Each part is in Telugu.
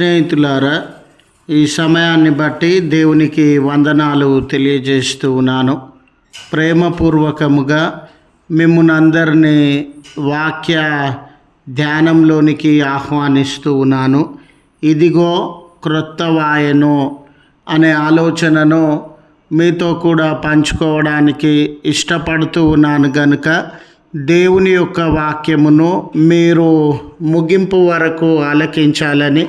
స్నేహితులారా ఈ సమయాన్ని బట్టి దేవునికి వందనాలు తెలియజేస్తూ ఉన్నాను. ప్రేమపూర్వకముగా మిమ్మల్ని అందరినీ వాక్య ధ్యానంలోనికి ఆహ్వానిస్తూ ఉన్నాను. ఇదిగో క్రొత్త వాయను అనే ఆలోచనను మీతో కూడా పంచుకోవడానికి ఇష్టపడుతూ ఉన్నాను గనుక దేవుని యొక్క వాక్యమును మీరు ముగింపు వరకు ఆలకించాలని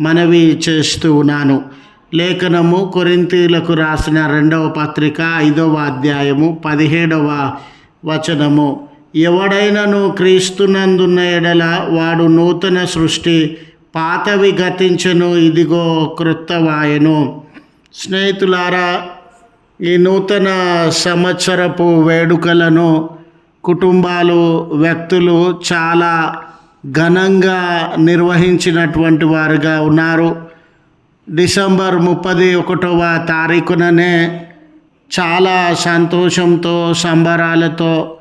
మనవి చేస్తూ ఉన్నాను. లేఖనము కొరింతీలకు రాసిన రెండవ పత్రిక ఐదవ అధ్యాయము పదిహేడవ వచనము. ఎవడైనను క్రీస్తునందున్న ఎడల వాడు నూతన సృష్టి పాతవి గతించను ఇదిగో క్రొత్తవాయను స్నేహితులారా ఈ నూతన సంవత్సరపు వేడుకలను కుటుంబాలు వ్యక్తులు చాలా ఘనంగా నిర్వహించినటువంటి వారుగా ఉన్నారు. డిసెంబర్ ముప్పది ఒకటవ తారీఖుననే చాలా సంతోషంతో సంబరాలతో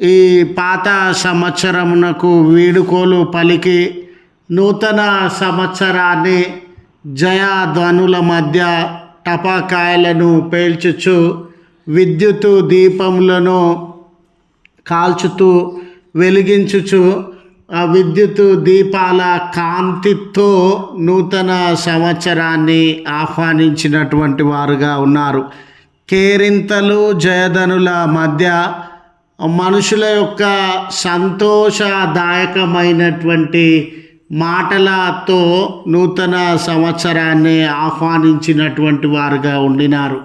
ఈ పాత సంవత్సరమునకు వీడుకోలు పలికి నూతన సంవత్సరాన్ని జయధ్వనుల మధ్య టపాకాయలను పేల్చుచు విద్యుత్ దీపములను కాల్చుతూ వెలిగించుచు విద్యుత్ దీపాల కాంతితో నూతన సంవత్సరాన్ని ఆహ్వానించినటువంటి వారుగా ఉన్నారు. కేరింతలు జయధనుల మధ్య మనుషుల యొక్క సంతోషదాయకమైనటువంటి మాటలతో నూతన సంవత్సరాన్ని ఆహ్వానించినటువంటి వారుగా ఉండినారు.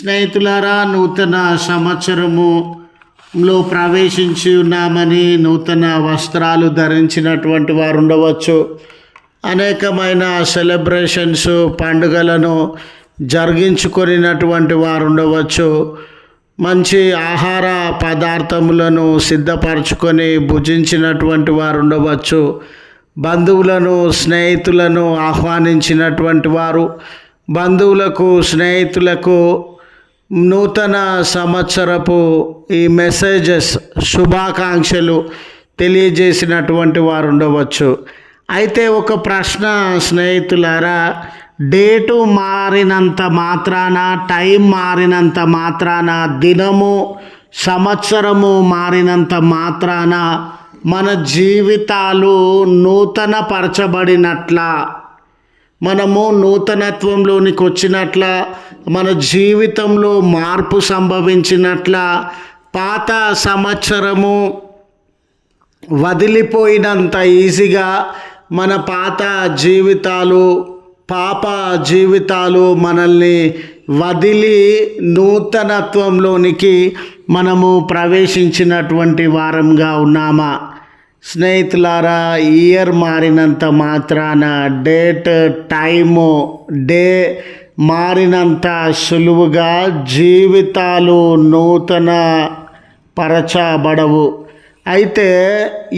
స్నేహితులారా నూతన సంవత్సరము లో ప్రవేశించి ఉన్నామని నూతన వస్త్రాలు ధరించినటువంటి వారు ఉండవచ్చు. అనేకమైన సెలబ్రేషన్స్ పండుగలను జరిగించుకొనినటువంటి వారు ఉండవచ్చు. మంచి ఆహార పదార్థములను సిద్ధపరచుకొని భుజించినటువంటి వారు ఉండవచ్చు. బంధువులను స్నేహితులను ఆహ్వానించినటువంటి వారు బంధువులకు స్నేహితులకు నూతన సంవత్సరపు ఈ మెసేజెస్ శుభాకాంక్షలు తెలియజేసినటువంటి వారు ఉండవచ్చు. అయితే ఒక ప్రశ్న స్నేహితులారా డేటు మారినంత మాత్రాన టైం మారినంత మాత్రాన దినము సంవత్సరము మారినంత మాత్రాన మన జీవితాలు నూతనపరచబడినట్లా మనము నూతనత్వంలోనికి వచ్చినట్ల మన జీవితంలో మార్పు సంభవించినట్ల పాత సంవత్సరము వదిలిపోయినంత ఈజీగా మన పాత జీవితాలు పాప జీవితాలు మనల్ని వదిలి నూతనత్వంలోనికి మనము ప్రవేశించినటువంటి వారంగా ఉన్నామా? స్నేహితులారా ఇయర్ మారినంత మాత్రాన డేట్ టైము డే మారినంత సులువుగా జీవితాలు నూతన పరచబడవు అయితే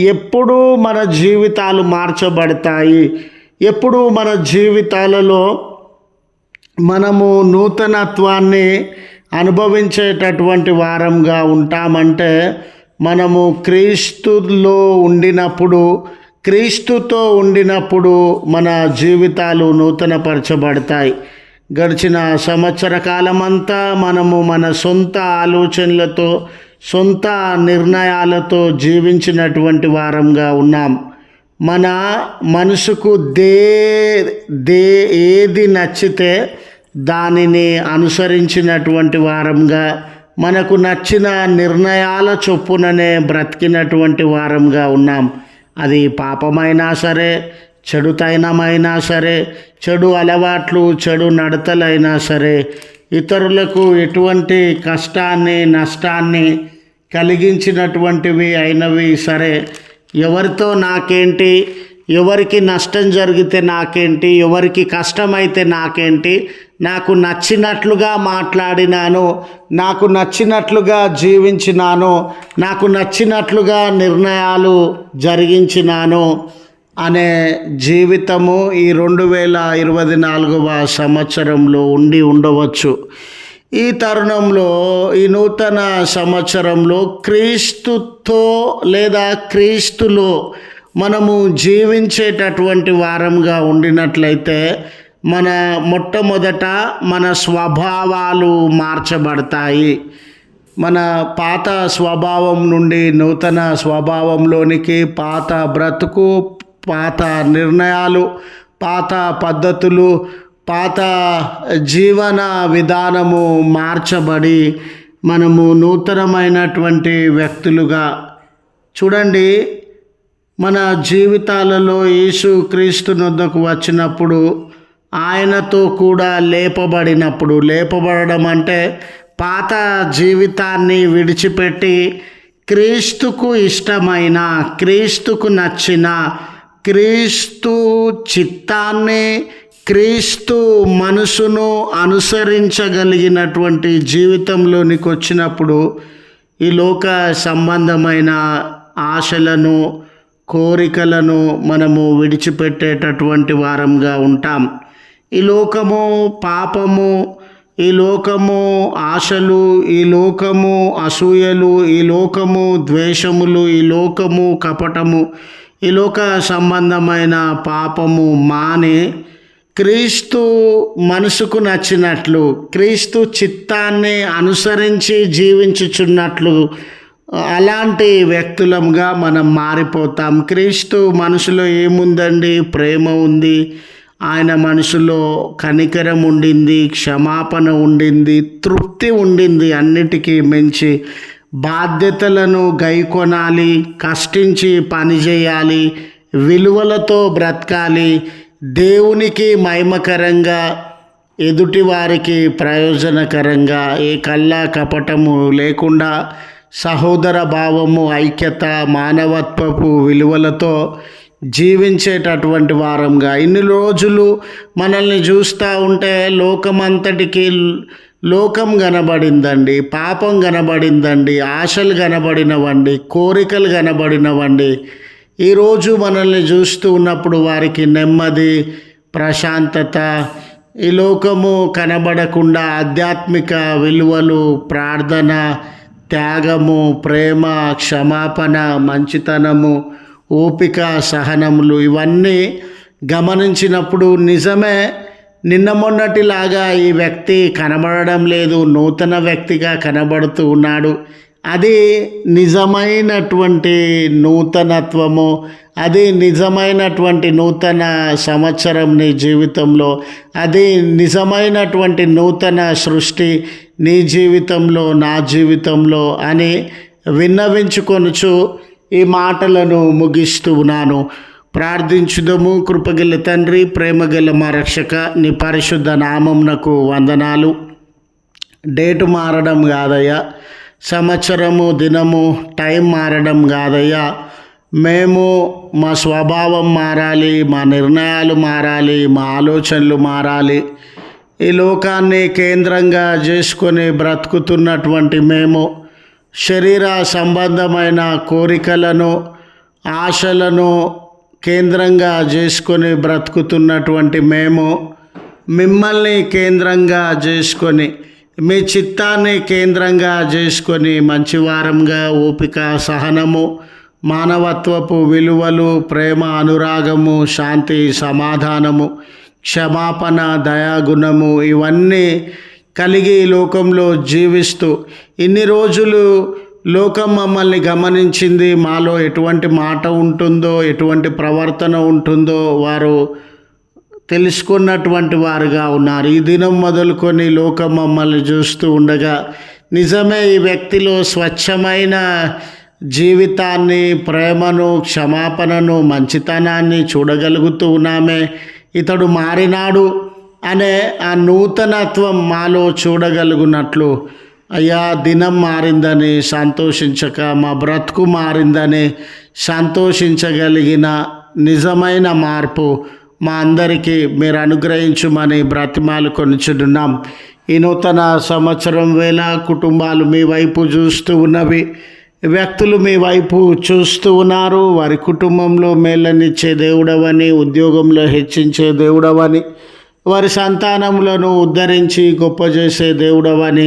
ఎప్పుడు మన జీవితాలు మార్చబడతాయి ఎప్పుడు మన జీవితాలలో మనము నూతనత్వాన్ని అనుభవించేటటువంటి వారంగా ఉంటామంటే మనము క్రీస్తులో ఉండినప్పుడు క్రీస్తుతో ఉండినప్పుడు మన జీవితాలు నూతనపరచబడతాయి. గడిచిన సంవత్సర కాలమంతా మనము మన సొంత ఆలోచనలతో సొంత నిర్ణయాలతో జీవించినటువంటి వారంగా ఉన్నాం. మన మనసుకు దే దే ఏది నచ్చితే దానిని అనుసరించినటువంటి వారంగా మనకు నచ్చిన నిర్ణయాల చొప్పుననే బ్రతికినటువంటి వారంగా ఉన్నాం. అది పాపమైనా సరే చెడుతైనమైనా సరే చెడు అలవాట్లు చెడు నడతలైనా సరే ఇతరులకు ఎటువంటి కష్టాన్ని నష్టాన్ని కలిగించినటువంటివి అయినవి సరే. ఎవరితో నాకేంటి ఎవరికి నష్టం జరిగితే నాకేంటి ఎవరికి కష్టమైతే నాకేంటి నాకు నచ్చినట్లుగా మాట్లాడినాను నాకు నచ్చినట్లుగా జీవించినాను నాకు నచ్చినట్లుగా నిర్ణయాలు జరిగించినాను అనే జీవితము ఈ రెండు వేల ఇరవై నాలుగవ సంవత్సరంలో ఉండి ఉండవచ్చు. ఈ తరుణంలో ఈ నూతన సంవత్సరంలో క్రీస్తుతో లేదా క్రీస్తులో మనము జీవించేటటువంటి వారంగా ఉండినట్లయితే మన మొట్టమొదట మన స్వభావాలు మార్చబడతాయి. మన పాత స్వభావం నుండి నూతన స్వభావంలోనికి పాత బ్రతుకు పాత నిర్ణయాలు పాత పద్ధతులు పాత జీవన విధానము మార్చబడి మనము నూతనమైనటువంటి వ్యక్తులుగా. చూడండి మన జీవితాలలో యేసు క్రీస్తు నొద్దకు వచ్చినప్పుడు ఆయనతో కూడా లేపబడినప్పుడు లేపబడడం అంటే పాత జీవితాన్ని విడిచిపెట్టి క్రీస్తుకు ఇష్టమైన క్రీస్తుకు నచ్చిన క్రీస్తు చిత్తాన్ని క్రీస్తు మనసును అనుసరించగలిగినటువంటి జీవితంలోనికి వచ్చినప్పుడు ఈ లోక సంబంధమైన ఆశలను కోరికలను మనము విడిచిపెట్టేటటువంటి వారంగా ఉంటాం. ఈ లోకము పాపము ఈ లోకము ఆశలు ఈ లోకము అసూయలు ఈ లోకము ద్వేషములు ఈ లోకము కపటము ఈ లోక సంబంధమైన పాపము మానే క్రీస్తు మనసుకు నచ్చినట్లు క్రీస్తు చిత్తాన్ని అనుసరించి జీవించుచున్నట్లు అలాంటి వ్యక్తులంగా మనం మారిపోతాం. క్రీస్తు మనసులో ఏముందండి? ప్రేమ ఉంది. ఆయన మనసులో కనికరం ఉండింది క్షమాపణ ఉండింది తృప్తి ఉండింది అన్నిటికీ మించి బాధ్యతలను గైకొనాలి కష్టించి పనిచేయాలి విలువలతో బ్రతకాలి దేవునికి మహిమకరంగా ఎదుటివారికి ప్రయోజనకరంగా ఏ కళ్ళ కపటము లేకుండా సహోదర భావము ఐక్యత మానవత్వపు విలువలతో జీవించేటటువంటి వారంగా. ఇన్ని రోజులు మనల్ని చూస్తూ ఉంటే లోకమంతటికి లోకం కనబడిందండి పాపం కనబడిందండి ఆశలు కనబడినవండి కోరికలు కనబడినవండి. ఈరోజు మనల్ని చూస్తూ ఉన్నప్పుడు వారికి నెమ్మది ప్రశాంతత ఈ లోకము కనబడకుండా ఆధ్యాత్మిక విలువలు ప్రార్థన త్యాగము ప్రేమ క్షమాపణ మంచితనము ఓపిక సహనములు ఇవన్నీ గమనించినప్పుడు నిజమే. నిన్న మొన్నటిలాగా ఈ వ్యక్తి కనబడడం లేదు. నూతన వ్యక్తిగా కనబడుతూ ఉన్నాడు. అది నిజమైనటువంటి నూతనత్వము. అది నిజమైనటువంటి నూతన సంవత్సరం నీ జీవితంలో. అది నిజమైనటువంటి నూతన సృష్టి నీ జీవితంలో నా జీవితంలో అని విన్నవించుకొనుచు ఈ మాటలను ముగిస్తూ ఉన్నాను. ప్రార్థించుదము కృపగల తండ్రి ప్రేమగల మా రక్షక నీ పరిశుద్ధ నామంనకు వందనాలు. డేటు మారడం కాదయ్యా సంవత్సరము దినము టైం మారడం కాదయ్యా. మేము మా స్వభావం మారాలి మా నిర్ణయాలు మారాలి మా ఆలోచనలు మారాలి. ఈ లోకాన్ని కేంద్రంగా చేసుకొని బ్రతుకుతున్నటువంటి మేము శరీర సంబంధమైన కోరికలను ఆశలను కేంద్రంగా చేసుకొని బ్రతుకుతున్నటువంటి మేము మిమ్మల్ని కేంద్రంగా చేసుకొని మీ చిత్తాన్ని కేంద్రంగా చేసుకొని మంచివారంగా ఓపిక సహనము మానవత్వపు విలువలు ప్రేమ అనురాగము శాంతి సమాధానము క్షమాపణ దయాగుణము ఇవన్నీ కలిగి లోకంలో జీవిస్తూ ఇన్ని రోజులు లోకం మమ్మల్ని గమనించింది. మాలో ఎటువంటి మాట ఉంటుందో ఎటువంటి ప్రవర్తన ఉంటుందో వారు తెలుసుకున్నటువంటి వారుగా ఉన్నారు. ఈ దినం మొదలుకొని లోకం మమ్మల్ని చూస్తూ ఉండగా నిజమే ఈ వ్యక్తిలో స్వచ్ఛమైన జీవితాన్ని ప్రేమను క్షమాపణను మంచితనాన్ని చూడగలుగుతూ ఉన్నామే. ఇతడు మారినాడు అనే ఆ నూతనత్వం మాలో చూడగలుగునట్లు అయ్యా దినం మారిందని సంతోషించక మా బ్రతుకు మారిందని సంతోషించగలిగిన నిజమైన మార్పు మా అందరికీ మీరు అనుగ్రహించమని బ్రతిమాలు కొనుచున్నాం ఈ నూతన సంవత్సరం వేళ కుటుంబాలు మీ వైపు చూస్తూ ఉన్నవి. వ్యక్తులు మీ వైపు చూస్తూ ఉన్నారు. వారి కుటుంబంలో మేళ్ళనిచ్చే దేవుడవని ఉద్యోగంలో హెచ్చించే దేవుడవని వారి సంతానములను ఉద్ధరించి గొప్ప చేసే దేవుడవని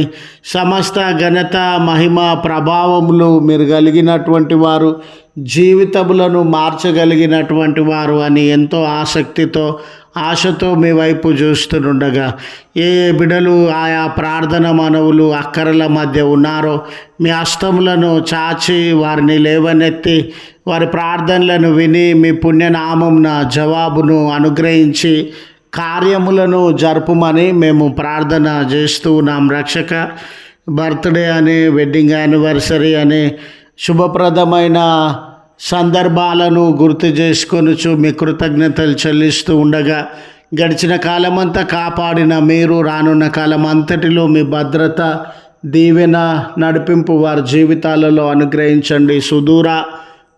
సమస్త ఘనత మహిమ ప్రభావములు మీరు కలిగినటువంటి వారు జీవితములను మార్చగలిగినటువంటి వారు అని ఎంతో ఆసక్తితో ఆశతో మీ వైపు చూస్తుండగా ఏ ఏ బిడలు ఆయా ప్రార్థన మనవులు అక్కరల మధ్య ఉన్నారో మీ అస్తములను చాచి వారిని లేవనెత్తి వారి ప్రార్థనలను విని మీ పుణ్యనామంన జవాబును అనుగ్రహించి కార్యములను జరుపుమని మేము ప్రార్థన చేస్తూ ఉన్నాం. రక్షక బర్త్డే అని వెడ్డింగ్ యానివర్సరీ అని శుభప్రదమైన సందర్భాలను గుర్తు చేసుకొనుచు మీ కృతజ్ఞతలు చెల్లిస్తూ ఉండగా గడిచిన కాలమంతా కాపాడిన మీరు రానున్న కాలం అంతటిలో మీ భద్రత దీవెన నడిపింపు వారి జీవితాలలో అనుగ్రహించండి. సుదూర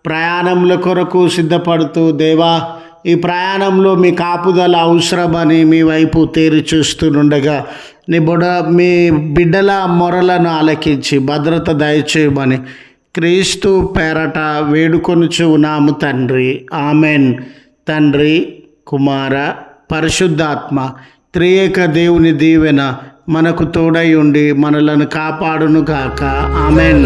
ప్రయాణముల కొరకు సిద్ధపడుతూ దేవా ఈ ప్రయాణంలో మీ కాపుదల అవసరమని మీ వైపు తేరి చూస్తుండగా నీ బుడ మీ బిడ్డల మొరలను ఆలకించి భద్రత దయచేయమని క్రీస్తు పేరట వేడుకొనుచు నాము తండ్రి. ఆమెన్. తండ్రి కుమార పరిశుద్ధాత్మ త్రియేక దేవుని దీవెన మనకు తోడై ఉండి మనలను కాపాడును గాక ఆమెన్.